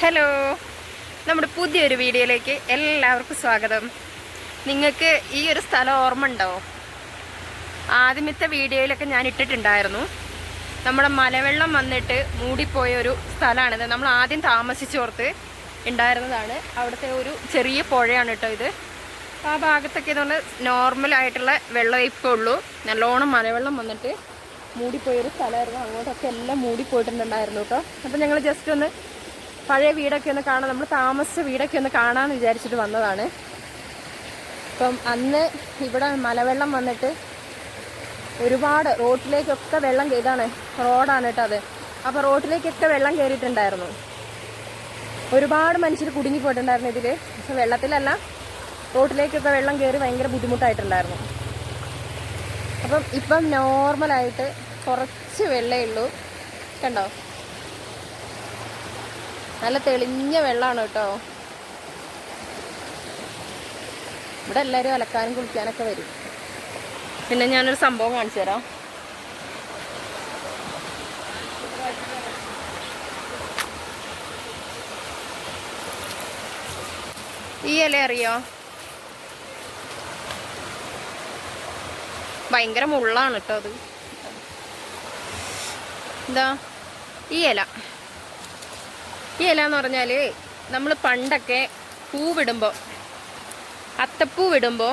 Hello നമ്മുടെ പുതിയൊരു വീഡിയോയിലേക്ക് എല്ലാവർക്കും സ്വാഗതം. നിങ്ങൾക്ക് ഈ ഒരു സ്ഥലം ഓർമ്മ ഉണ്ടോ ആദ്യമത്തെ വീഡിയോയിലൊക്കെ ഞാൻ ഇട്ടിട്ടുണ്ടായിരുന്നു. നമ്മുടെ മലവെള്ളം വന്നിട്ട് മൂടിപ്പോയ ഒരു സ്ഥലമാണിത്. നമ്മൾ ആദ്യം താമസിച്ചോർത്ത് ഉണ്ടായിരുന്നതാണ്. അവിടുത്തെ ഒരു ചെറിയ പുഴയാണ് കേട്ടോ ഇത്. ആ ഭാഗത്തൊക്കെ ഇതുകൊണ്ട് നോർമലായിട്ടുള്ള വെള്ളം ഇപ്പോൾ ഉള്ളൂ. നല്ലോണം മലവെള്ളം വന്നിട്ട് മൂടിപ്പോയൊരു സ്ഥലമായിരുന്നു. അങ്ങോട്ടൊക്കെ എല്ലാം മൂടിപ്പോയിട്ടുണ്ടായിരുന്നു കേട്ടോ. അപ്പം ഞങ്ങൾ ജസ്റ്റ് ഒന്ന് പഴയ വീടൊക്കെ ഒന്ന് കാണാൻ നമ്മൾ താമസിച്ച വീടൊക്കെ ഒന്ന് കാണാമെന്ന് വിചാരിച്ചിട്ട് വന്നതാണ്. അപ്പം അന്ന് ഇവിടെ മലവെള്ളം വന്നിട്ട് ഒരുപാട് റോട്ടിലേക്കൊക്കെ വെള്ളം ഇതാണ് റോഡാണ് കേട്ടോ അത്. അപ്പോൾ റോട്ടിലേക്കൊക്കെ വെള്ളം കയറിയിട്ടുണ്ടായിരുന്നു ഒരുപാട് മനുഷ്യർ കുടുങ്ങി പോയിട്ടുണ്ടായിരുന്നു ഇതിൽ പക്ഷെ വെള്ളത്തിലല്ല റോട്ടിലേക്കൊക്കെ വെള്ളം കയറി ഭയങ്കര ബുദ്ധിമുട്ടായിട്ടുണ്ടായിരുന്നു. അപ്പം ഇപ്പം നോർമലായിട്ട് കുറച്ച് വെള്ളമേ ഉള്ളൂ. കണ്ടോ? നല്ല തെളിഞ്ഞ വെള്ളമാണ് കേട്ടോ. ഇവിടെ എല്ലാവരും അലക്കാനും കുളിക്കാനൊക്കെ വരും. പിന്നെ ഞാനൊരു സംഭവം കാണിച്ചു തരാം. ഈ ഇല അറിയോ? ഭയങ്കര മുള്ളാണ് കേട്ടോ അത്. എന്താ ഈ ഇല. ഈ ഇല എന്ന് പറഞ്ഞാൽ നമ്മൾ പണ്ടൊക്കെ പൂവിടുമ്പോൾ അത്തപ്പൂ വിടുമ്പോൾ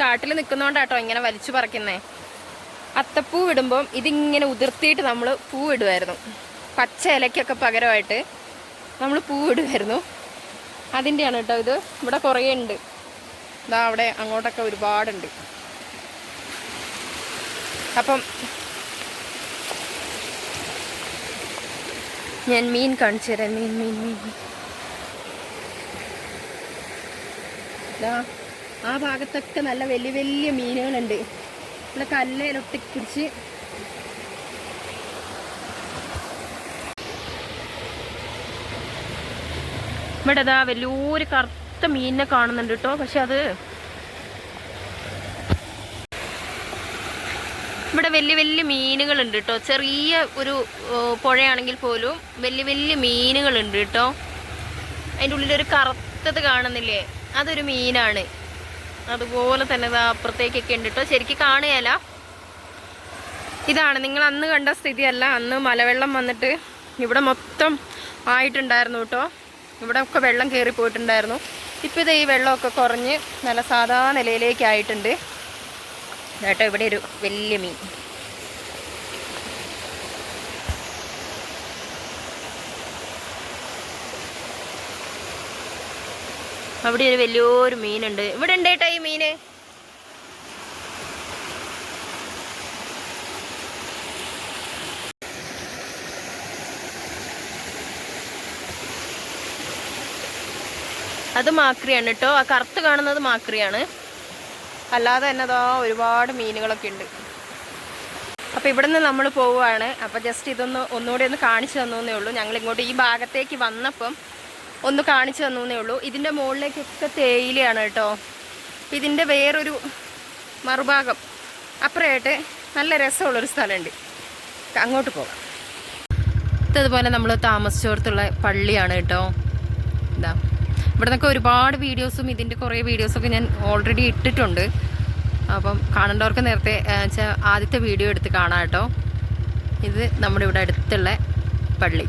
കാട്ടിൽ നിൽക്കുന്നതുകൊണ്ടാട്ടോ ഇങ്ങനെ വലിച്ചു പറിക്കുന്നേ. അത്തപ്പൂ വിടുമ്പോൾ ഇതിങ്ങനെ ഉതിർത്തിയിട്ട് നമ്മൾ പൂ ഇടുമായിരുന്നു പച്ച ഇലയ്ക്കൊക്കെ പകരമായിട്ട് നമ്മൾ പൂ ഇടുമായിരുന്നു അതിന്റെയാണ് കേട്ടോ ഇത്. ഇവിടെ കുറേ ഉണ്ട് ഇതാ അവിടെ അങ്ങോട്ടൊക്കെ ഒരുപാടുണ്ട്. അപ്പം ഞാൻ മീൻ കാണിച്ചു തരാം മീൻ മീൻ മീൻ. ആ ഭാഗത്തൊക്കെ നല്ല വലിയ വലിയ മീനുകളുണ്ട്. നമ്മളെ കല്ലയിലൊട്ടി പിടിച്ച്. ഇവിടെ ഇതാ വലിയൊരു കറുത്ത മീനിനെ കാണുന്നുണ്ട് കേട്ടോ. പക്ഷെ അത് ഇവിടെ വലിയ വലിയ മീനുകളുണ്ട് കേട്ടോ. ചെറിയ ഒരു പുഴയാണെങ്കിൽ പോലും വലിയ വലിയ മീനുകളുണ്ട് കേട്ടോ. അതിന്റെ ഉള്ളിലൊരു കറുത്തത് കാണുന്നില്ലേ? അതൊരു മീനാണ്. അതുപോലെ തന്നെ ദാ അപ്പുറത്തേക്കൊക്കെ ഉണ്ട് കേട്ടോ. ശരിക്കും കാണുകയല്ല. ഇതാണ് നിങ്ങൾ അന്ന് കണ്ട സ്ഥിതിയല്ല. അന്ന് മലവെള്ളം വന്നിട്ട് ഇവിടെ മൊത്തം ആയിട്ടുണ്ടായിരുന്നു കേട്ടോ. ഇവിടെ ഒക്കെ വെള്ളം കയറി പോയിട്ടുണ്ടായിരുന്നു ഇപ്പം ഇത് ഈ വെള്ളമൊക്കെ കുറഞ്ഞ് നല്ല സാധാ നിലയിലേക്ക് ആയിട്ടുണ്ട് കേട്ടോ ഇവിടെ ഒരു വലിയ മീൻ. അവിടെ ഒരു വലിയൊരു മീനുണ്ട്. ഇവിടെ ഉണ്ട് കേട്ടോ ഈ മീന് അത് മാക്രിയാണ് കേട്ടോ. ആ കറുത്ത് കാണുന്നത് മാക്രിയാണ്. അല്ലാതെ തന്നെ അതാ ഒരുപാട് മീനുകളൊക്കെ ഉണ്ട്. അപ്പോൾ നിന്ന് നമ്മൾ പോവുകയാണ് അപ്പോൾ ജസ്റ്റ് ഇതൊന്ന് ഒന്നുകൂടി ഒന്ന് കാണിച്ചു തന്നേ ഉള്ളൂ. ഞങ്ങൾ ഇങ്ങോട്ട് ഈ ഭാഗത്തേക്ക് വന്നപ്പം ഒന്ന് കാണിച്ചു തന്നേ ഉള്ളൂ. ഇതിന്റെ മുകളിലേക്കൊക്കെ തേയിലയാണ് കേട്ടോ. ഇതിന്റെ വേറൊരു മറുഭാഗം. അപ്പുറമായിട്ട് നല്ല രസമുള്ളൊരു സ്ഥലമുണ്ട്. അങ്ങോട്ട് പോകാം. ഇതുപോലെ നമ്മൾ താമസിച്ചോർത്തുള്ള പള്ളിയാണ് കേട്ടോ. ഇതാ. ഇവിടെ നിന്നൊക്കെ ഒരുപാട് വീഡിയോസും ഇതിന്റെ കുറേ വീഡിയോസൊക്കെ ഞാൻ ഓൾറെഡി ഇട്ടിട്ടുണ്ട്. അപ്പം കാണേണ്ടവർക്ക് നേരത്തെ ആദ്യത്തെ വീഡിയോ എടുത്ത് കാണാം കേട്ടോ. ഇത് നമ്മുടെ ഇവിടെ അടുത്തുള്ള പള്ളി.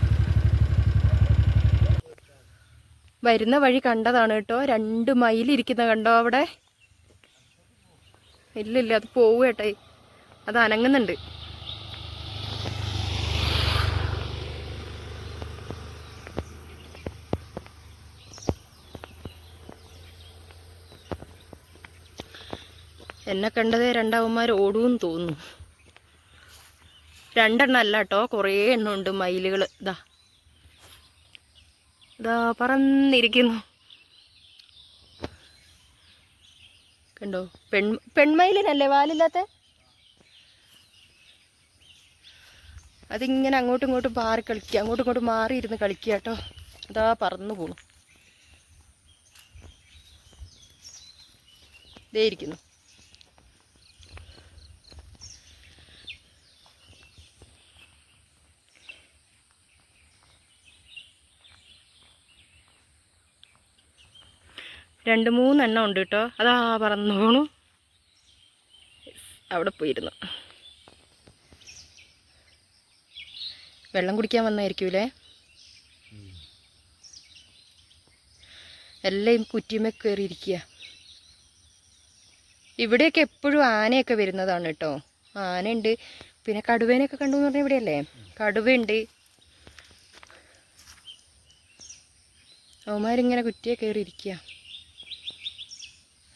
വരുന്ന വഴി കണ്ടതാണ് കേട്ടോ. രണ്ട് മൈൽ മയിലിരിക്കുന്ന കണ്ടോ അവിടെ? ഇല്ലില്ല അത് പോവുക കേട്ടേ അത് അനങ്ങുന്നുണ്ട്. എന്നെ കണ്ടതേ രണ്ടാവന്മാർ ഓടുമെന്ന് തോന്നുന്നു രണ്ടെണ്ണം അല്ല കേട്ടോ കുറേ എണ്ണം ഉണ്ട് മയിലുകൾ ഇതാ ഇതാ പറന്നിരിക്കുന്നു. കണ്ടോ? പെൺ പെൺമയിലിനല്ലേ വാലില്ലാത്ത? അതിങ്ങനെ അങ്ങോട്ടും ഇങ്ങോട്ടും മാറി കളിക്കുക. അങ്ങോട്ടും ഇങ്ങോട്ടും മാറി ഇരുന്ന് കളിക്കുക കേട്ടോ. അതാ പറന്നു പോണു. ഇതേ ഇരിക്കുന്നു. രണ്ട് മൂന്നെണ്ണം ഉണ്ട് കേട്ടോ. അതാ പറന്നു പോണു. അവിടെ പോയിരുന്നു. വെള്ളം കുടിക്കാൻ വന്നായിരിക്കൂലേ? എല്ലാം കുറ്റിമേ കയറിയിരിക്കുക ഇവിടെയൊക്കെ എപ്പോഴും ആനയൊക്കെ വരുന്നതാണ് കേട്ടോ. ആനയുണ്ട്. പിന്നെ കടുവേനൊക്കെ കണ്ടു എന്ന് പറഞ്ഞാൽ ഇവിടെയല്ലേ? കടുവയുണ്ട്. അവന്മാരിങ്ങനെ കുറ്റിയെ കയറി ഇരിക്കുക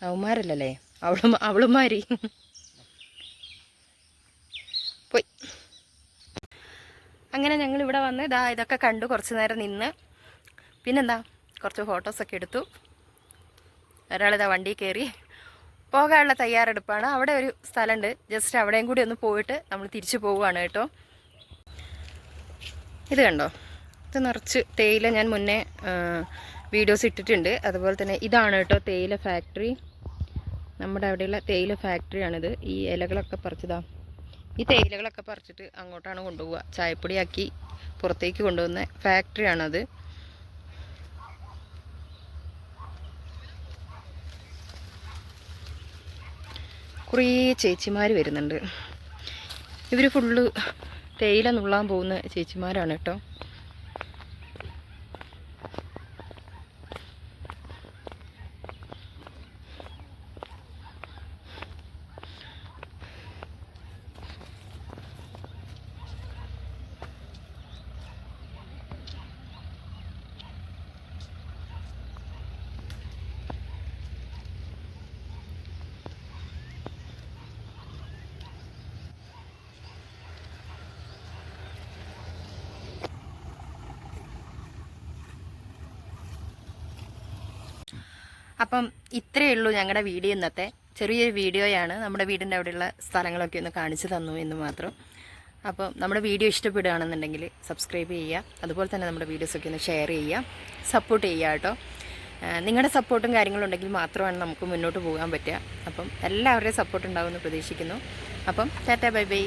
അവന്മാരല്ലല്ലേ? അവളും അവളുമാരി. പോയി. അങ്ങനെ ഞങ്ങൾ ഇവിടെ വന്ന് ഇതാ ഇതൊക്കെ കണ്ടു കുറച്ചു നേരം നിന്ന്. പിന്നെന്താ? കുറച്ച് ഫോട്ടോസൊക്കെ എടുത്തു. ഒരാളിതാ വണ്ടി കയറി. പോകാനുള്ള തയ്യാറെടുപ്പാണ്. അവിടെ ഒരു സ്ഥലമുണ്ട് ജസ്റ്റ് അവിടെയും കൂടി ഒന്ന് പോയിട്ട് നമ്മൾ തിരിച്ചു പോവുകയാണ് കേട്ടോ. ഇത് കണ്ടോ? ഇത് നിറച്ച് തേയില ഞാൻ മുന്നേ വീഡിയോസ് ഇട്ടിട്ടുണ്ട്. അതുപോലെ തന്നെ ഇതാണ് കേട്ടോ തേയില ഫാക്ടറി നമ്മുടെ അവിടെയുള്ള തേയില ഫാക്ടറിയാണിത് ഈ ഇലകളൊക്കെ പറിച്ചതാ. ഈ തേയിലകളൊക്കെ പറിച്ചിട്ട് അങ്ങോട്ടാണ് കൊണ്ടുപോവുക. ചായപ്പൊടിയാക്കി പുറത്തേക്ക് കൊണ്ടുപോകുന്ന ഫാക്ടറിയാണത് കുറേ ചേച്ചിമാർ വരുന്നുണ്ട്. ഇവർ ഫുള്ള് തേയില നുള്ളാൻ പോകുന്ന ചേച്ചിമാരാണ് കേട്ടോ. അപ്പം ഇത്രയേ ഉള്ളൂ ഞങ്ങളുടെ വീഡിയോ ഇന്നത്തെ. ചെറിയൊരു വീഡിയോയാണ്. നമ്മുടെ വീടിന്റെ അവിടെയുള്ള സ്ഥലങ്ങളൊക്കെ ഒന്ന് കാണിച്ചു തന്നു എന്ന് മാത്രം. അപ്പോൾ നമ്മുടെ വീഡിയോ ഇഷ്ടപ്പെടുകയാണെന്നുണ്ടെങ്കിൽ സബ്സ്ക്രൈബ് ചെയ്യുക. അതുപോലെ തന്നെ നമ്മുടെ വീഡിയോസൊക്കെ ഒന്ന് ഷെയർ ചെയ്യുക. സപ്പോർട്ട് ചെയ്യുക കേട്ടോ. നിങ്ങളുടെ സപ്പോർട്ടും കാര്യങ്ങളും ഉണ്ടെങ്കിൽ മാത്രമാണ് നമുക്ക് മുന്നോട്ട് പോകാൻ പറ്റുക. അപ്പം എല്ലാവരുടെയും സപ്പോർട്ട് ഉണ്ടാവുമെന്ന് പ്രതീക്ഷിക്കുന്നു. അപ്പം ടാറ്റ ബൈ ബൈ.